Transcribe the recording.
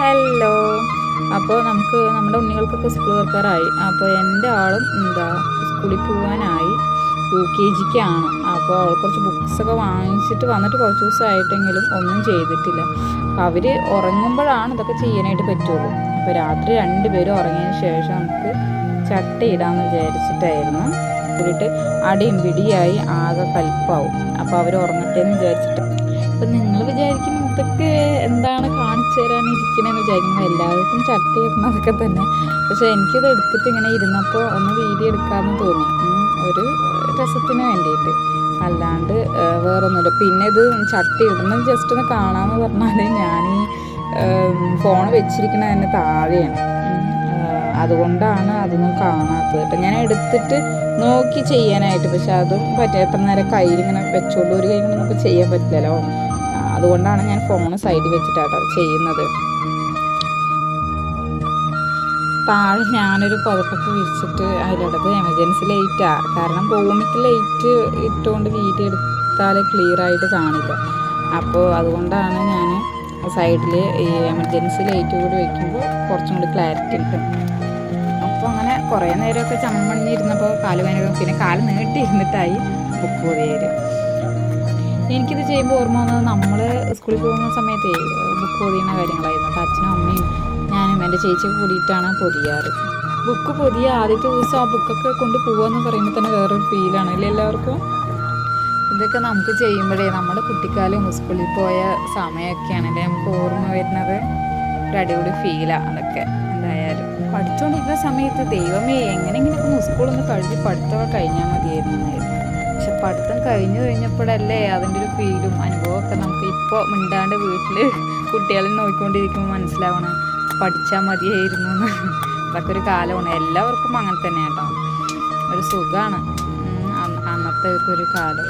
Hello. അപ്പോൾ നമുക്ക് നമ്മുടെ ഉണ്ണികൾക്കൊക്കെ സ്കൂൾ തുറക്കാറായി അപ്പോൾ എന്റെ ആളും എന്താ സ്കൂളിൽ പോകാനായി യു കെ ജിക്കാണ്. അപ്പോൾ അവൾ കുറച്ച് ബുക്സൊക്കെ വാങ്ങിച്ചിട്ട് വന്നിട്ട് കുറച്ച് ദിവസമായിട്ടെങ്കിലും ഒന്നും ചെയ്തിട്ടില്ല. അപ്പോൾ അവർ ഉറങ്ങുമ്പോഴാണ് ഇതൊക്കെ ചെയ്യാനായിട്ട് പറ്റുള്ളൂ. അപ്പോൾ രാത്രി രണ്ട് രണ്ടുപേരും ഉറങ്ങിയതിന് ശേഷം നമുക്ക് ചട്ടയിടാമെന്ന് വിചാരിച്ചിട്ടായിരുന്നു. കൂടിയിട്ട് അടിയും പിടിയായി ആകെ കൽപ്പാവും. അപ്പോൾ അവർ ഉറങ്ങട്ടെ എന്ന് വിചാരിച്ചിട്ട്. അപ്പം നിങ്ങൾ വിചാരിക്കും ഇതൊക്കെ എന്താണ് കാണിച്ചു തരാനിരിക്കണമെന്ന് വിചാരിക്കുന്നത് എല്ലാവർക്കും ചട്ട ഇടുന്നതൊക്കെ തന്നെ. പക്ഷെ എനിക്കിത് എടുത്തിട്ട് ഇങ്ങനെ ഇരുന്നപ്പോൾ ഒന്ന് വീഡിയോ എടുക്കാമെന്ന് തോന്നി. ഒരു രസത്തിന് വേണ്ടിയിട്ട്. അല്ലാണ്ട് വേറൊന്നുമില്ല. പിന്നെ ഇത് ചട്ടി ഇടുന്നത് ജസ്റ്റ് ഒന്ന് കാണാമെന്ന് പറഞ്ഞാൽ ഞാൻ ഈ ഫോൺ വെച്ചിരിക്കുന്നത് തന്നെ താഴെയാണ്. അതുകൊണ്ടാണ് അതൊന്നും കാണാത്തത്. കേട്ടോ ഞാൻ എടുത്തിട്ട് നോക്കി ചെയ്യാനായിട്ട്. പക്ഷെ അതും പറ്റാത്ര എത്ര നേരം കയ്യിൽ ഇങ്ങനെ വെച്ചോണ്ട് ഒരു കൈ നമുക്ക് ചെയ്യാൻ പറ്റില്ലല്ലോ. അതുകൊണ്ടാണ് ഞാൻ ഫോൺ സൈഡിൽ വെച്ചിട്ടാട്ടോ ചെയ്യുന്നത്. താഴെ ഞാനൊരു പുതപ്പൊക്കെ വിരിച്ചിട്ട് അതിലിടത് എമർജൻസി ലൈറ്റാണ് കാരണം ഭൂമിക്ക് ലൈറ്റ് ഇട്ടുകൊണ്ട് വീഡിയോ എടുത്താൽ ക്ലിയർ ആയിട്ട് കാണില്ല. അപ്പോൾ അതുകൊണ്ടാണ് ഞാൻ സൈഡിൽ ഈ എമർജൻസി ലൈറ്റ് കൂടി വയ്ക്കുമ്പോൾ കുറച്ചും കൂടി ക്ലാരിറ്റി ഉണ്ട്. അപ്പോൾ അങ്ങനെ കുറേ നേരമൊക്കെ ചമ്മണിഞ്ഞിരുന്നപ്പോൾ കാൽ വേനൽ പിന്നെ കാൽ നീട്ടിയിരുന്നിട്ടായി. ബുക്ക് പൊതിയൽ. എനിക്കിത് ചെയ്യുമ്പോൾ ഓർമ്മ വന്നത് നമ്മൾ സ്കൂളിൽ പോകുന്ന സമയത്ത് ബുക്ക് പൊതിയുന്ന കാര്യങ്ങളായിരുന്നു. കേട്ടോ അച്ഛനും അമ്മയും ഞാനും എന്റെ ചേച്ചിയൊക്കെ കൂടിയിട്ടാണ് പൊതിയാറ്. ബുക്ക് പൊതിയ ആദ്യത്തെ ദിവസം ആ ബുക്കൊക്കെ കൊണ്ട് പോകുകയെന്ന് പറയുമ്പോൾ തന്നെ വേറൊരു ഫീലാണ് അല്ലേ എല്ലാവർക്കും? ഇതൊക്കെ നമുക്ക് ചെയ്യുമ്പോഴേ നമ്മുടെ കുട്ടിക്കാലം സ്കൂളിൽ പോയ സമയമൊക്കെയാണ് അല്ലെ? നമുക്ക് ഓർമ്മ വരുന്നത്. ഒരു അടിപൊളി ഫീലാണ് അതൊക്കെ എന്തായാലും. പഠിച്ചുകൊണ്ടിരിക്കുന്ന സമയത്ത് ദൈവമേ എങ്ങനെയെങ്കിലും സ്കൂളൊന്ന് കഴിഞ്ഞ് പഠിത്തമൊക്കെ കഴിഞ്ഞാൽ പഠിത്തം കഴിഞ്ഞു കഴിഞ്ഞപ്പോഴല്ലേ അതിന്റെ ഒരു ഫീലും അനുഭവമൊക്കെ നമുക്ക് ഇപ്പോൾ മിണ്ടാണ്ട് വീട്ടിൽ കുട്ടികളെ നോക്കിക്കൊണ്ടിരിക്കുമ്പോൾ മനസ്സിലാവണം. പഠിച്ചാൽ മതിയായിരുന്നു അതൊക്കെ ഒരു കാലമാണ്. എല്ലാവർക്കും അങ്ങനെ തന്നെ കേട്ടോ. ഒരു സുഖമാണ്. അന്നത്തെ ഒരു കാലം.